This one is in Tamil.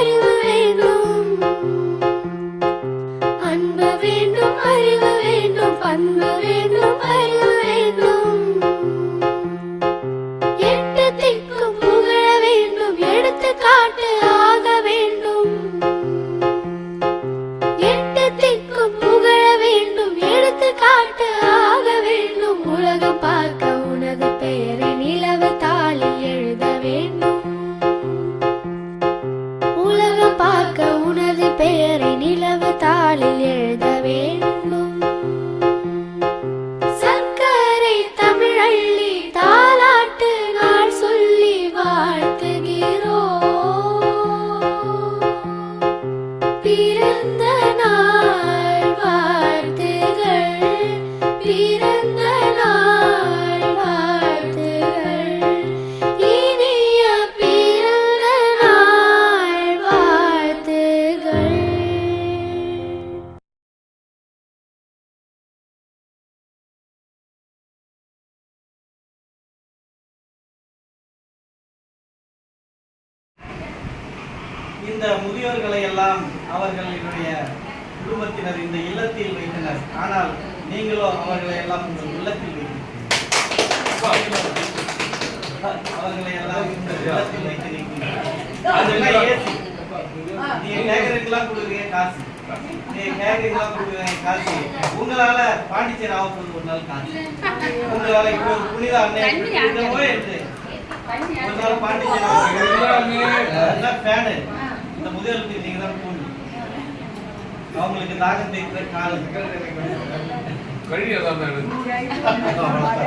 வேண்டும் அறிவு பிறந்த இந்த முதியோர்களை எல்லாம் அவர்களுடைய குடும்பத்தினர் இந்த இல்லத்தில் வைத்தனர். ஆனால் நீங்களோ அவர்களை எல்லாம் உங்கள் உள்ளத்தில் அவர்களை எல்லாம் இந்த இல்லத்தில் வைத்திருக்கிறீர்கள். நீங்க கேக்குறதுக்கெல்லாம் கொடுக்குறீங்க காசு. நீங்க கேக்குறதுக்கெல்லாம் கொடுக்குறீங்க காசு. உங்களால பாண்டிச்சேரி ஆகப்படுது ஒரு நாள் காசு. உங்களால இப்போ ஒரு புனித என்று ஒரு நாள் பாண்டிச்சேரி எல்லாம் ஃபேனு இந்த முதியோருக்கு நீங்க தான் கூண்டு அவங்களுக்கு தாகம் தேய்க்கிற காலம் கழுவி அதான் அவ்வளவுதான்.